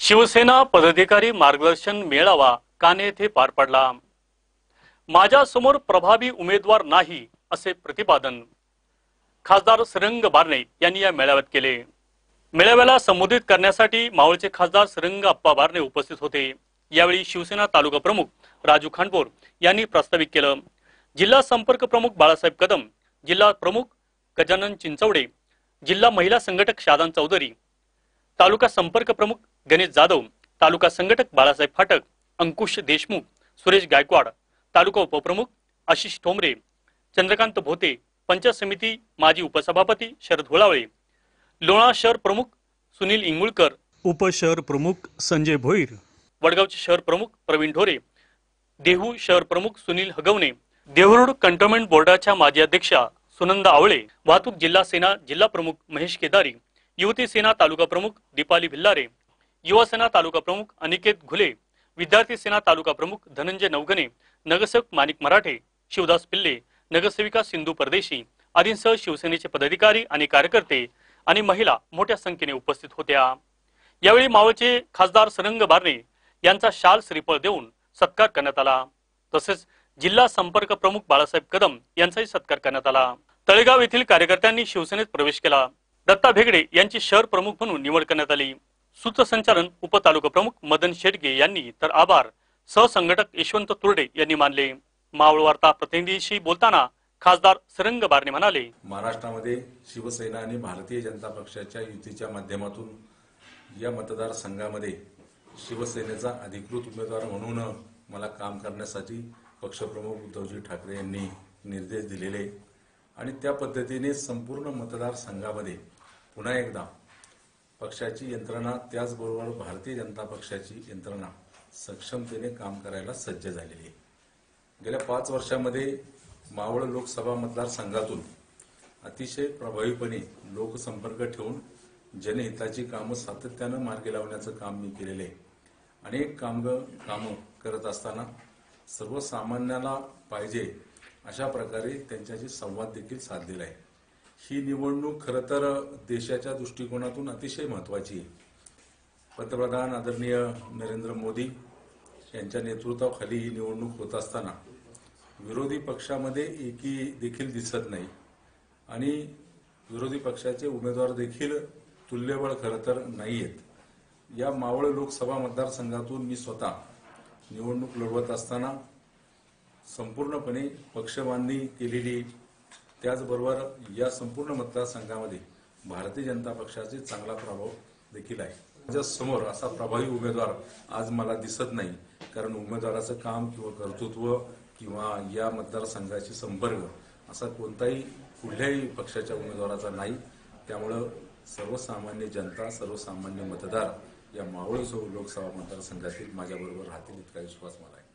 शिवसेना पदाधिकारी मार्गदर्शन मेळावा काने येथे पार पडला. माझ्यासमोर प्रभावी उमेदवार नाही असे प्रतिपादन. खासदार सरंग बारणे यांनी या मेळाव्यात केले. मेळाव्याला संबोधित करण्यासाठी मावळचे खासदार सरंग अप्पा बारणे उपस्थित होते. यावेळी शिवसेना तालुका प्रमुख राजू खांडपोर यांनी प्रस्तावित केलं. जिल्हा संपर्क प्रमुख बाळासाहेब कदम जिल्हा प्रमुख गजानन चिंचवडे जिल्हा महिला संघटक शादान चौधरी तालुका संपर्क प्रमुख गणेश जाधव तालुका संघटक बाळासाहेब फाटक अंकुश देशमुख सुरेश गायकवाड तालुका उपप्रमुख आशिष ठोंबरे चंद्रकांत भोते पंचायत समिती माजी उपसभापती शरद होळावळे लोणा शहर प्रमुख सुनील इंगुळकर उपशहर प्रमुख संजय भोईर वडगावचे शहर प्रमुख प्रवीण ढोरे देहू शहर प्रमुख सुनील हगवणे देहरोड कंटोन्मेंट बोर्डाच्या माजी अध्यक्षा सुनंदा आवळे वाहतूक जिल्हा सेना जिल्हा प्रमुख महेश केदारी युवती सेना तालुका प्रमुख दीपाली भिल्लारे युवा सेना तालुका प्रमुख अनिकेत घुले विद्यार्थी सेना तालुका प्रमुख धनंजय नवघने नगरसेवक माणिक मराठे शिवदास पिल्ले नगरसेविका सिंधू परदेशी आदींसह शिवसेनेचे पदाधिकारी आणि कार्यकर्ते आणि महिला मोठ्या संख्येने उपस्थित होत्या. यावेळी मावळचे खासदार सरंग बारणे यांचा शाल श्रीफळ देऊन सत्कार करण्यात आला. तसेच जिल्हा संपर्क प्रमुख बाळासाहेब कदम यांचाही सत्कार करण्यात आला. तळेगाव येथील कार्यकर्त्यांनी शिवसेनेत प्रवेश केला. दत्ता भेगडे यांची शहर प्रमुख म्हणून निवड करण्यात आली. सूत्रसंचालन उपतालुका प्रमुख मदन शेडगे यांनी तर आभार. सहसंघटक यशवंत तुर्डे यांनी मानले. मावळ वार्ता प्रतिनिधीशी बोलताना खासदार सरंग बारणे म्हणाले. महाराष्ट्रामध्ये शिवसेना आणि भारतीय जनता पक्षाच्या युतीच्या माध्यमातून या मतदारसंघामध्ये शिवसेनेचा अधिकृत उमेदवार म्हणून मला काम करण्यासाठी पक्षप्रमुख उद्धवजी ठाकरे यांनी निर्देश दिलेले. आणि त्या पद्धतीने संपूर्ण मतदारसंघामध्ये पुन्हा एकदा पक्षाची यंत्रणा त्याचबरोबर भारतीय जनता पक्षाची यंत्रणा सक्षमतेने काम करायला सज्ज झालेली आहे. गेल्या पाच वर्षामध्ये मावळ लोकसभा मतदारसंघातून अतिशय प्रभावीपणे लोकसंपर्क ठेवून जनहिताची कामं सातत्यानं मार्गी लावण्याचं काम मी केलेलं आहे. अनेक कामग कामं करत असताना सर्वसामान्याला पाहिजे अशा प्रकारे त्यांच्याशी संवाद देखील साधलेला आहे. ही निवडणूक खरं तर देशाच्या दृष्टिकोनातून अतिशय महत्वाची आहे. पंतप्रधान आदरणीय नरेंद्र मोदी यांच्या नेतृत्वाखाली ही निवडणूक होत असताना विरोधी पक्षामध्ये एकी देखील दिसत नाही आणि विरोधी पक्षाचे उमेदवार देखील तुल्यबळ खरं तर नाही आहेत या मावळ लोकसभा मतदारसंघातून मी स्वतः निवडणूक लढवत असताना संपूर्णपणे पक्षबांधणी केलेली त्याचबरोबर या संपूर्ण मतदारसंघामध्ये भारतीय जनता पक्षाचे चांगला प्रभाव देखील आहे. माझ्यासमोर असा प्रभावी उमेदवार आज मला दिसत नाही कारण उमेदवाराचं काम किंवा कर्तृत्व किंवा या मतदारसंघाची संपर्क असा कोणताही कुठल्याही पक्षाच्या उमेदवाराचा नाही. त्यामुळं सर्वसामान्य जनता सर्वसामान्य मतदार या मावळ लोकसभा मतदारसंघातील माझ्याबरोबर राहतील इतका विश्वास मला आहे.